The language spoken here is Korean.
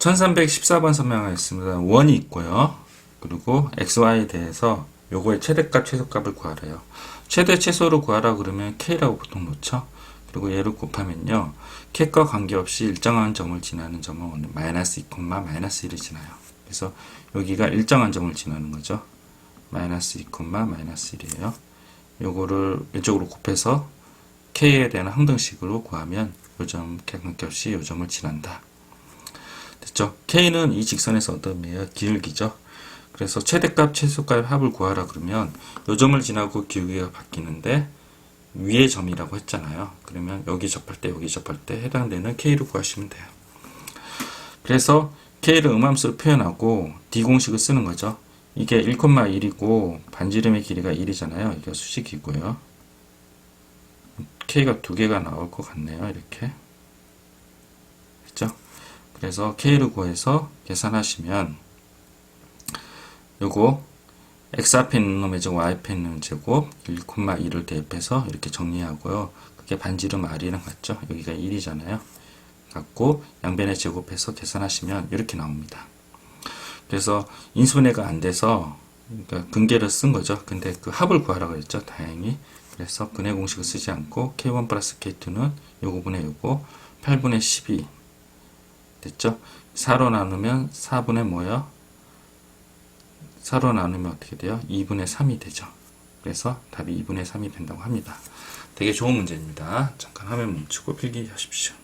1314번 설명하겠습니다. 원이 있고요. 그리고 xy에 대해서 요거의 최대값, 최소값을 구하래요. 최대 최소를 구하라 그러면 k라고 보통 놓죠. 그리고 얘를 곱하면요. k과 관계없이 일정한 점을 지나는 점은 마이너스 2, 마이너스 1을 지나요. 그래서 여기가 일정한 점을 지나는 거죠. 마이너스 2, 마이너스 1이에요. 요거를 이쪽으로 곱해서 k에 대한 항등식으로 구하면 요점 관계없이 요점을 지난다. 됐죠? k는 이 직선에서 어떤 의미예요? 기울기죠. 그래서 최대값, 최소값 합을 구하라 그러면 요점을 지나고 기울기가 바뀌는데 위의 점이라고 했잖아요. 그러면 여기 접할 때 여기 접할 때 해당되는 k를 구하시면 돼요. 그래서 k를 음함수로 표현하고 d 공식을 쓰는 거죠. 이게 1,1이고 반지름의 길이가 1이잖아요. 이게 수직이고요. k가 두 개가 나올 것 같네요. 이렇게. 그래서 k를 구해서 계산하시면 요거 x 앞에 있는 놈의 제곱, y 앞에 있는 제곱 1,2를 대입해서 이렇게 정리하고요. 그게 반지름 r이랑 같죠? 여기가 1이잖아요. 갖고 양변에 제곱해서 계산하시면 이렇게 나옵니다. 그래서 인수분해가 안 돼서 그러니까 근계를 쓴 거죠. 근데 그 합을 구하라고 했죠. 다행히. 그래서 근해 공식을 쓰지 않고 k1 플러스 k2는 요거 분의 요거 8분의 12 됐죠? 4로 나누면 4분의 뭐요? 4로 나누면 어떻게 돼요? 2분의 3이 되죠. 그래서 답이 2분의 3이 된다고 합니다. 되게 좋은 문제입니다. 잠깐 화면 멈추고 필기하십시오.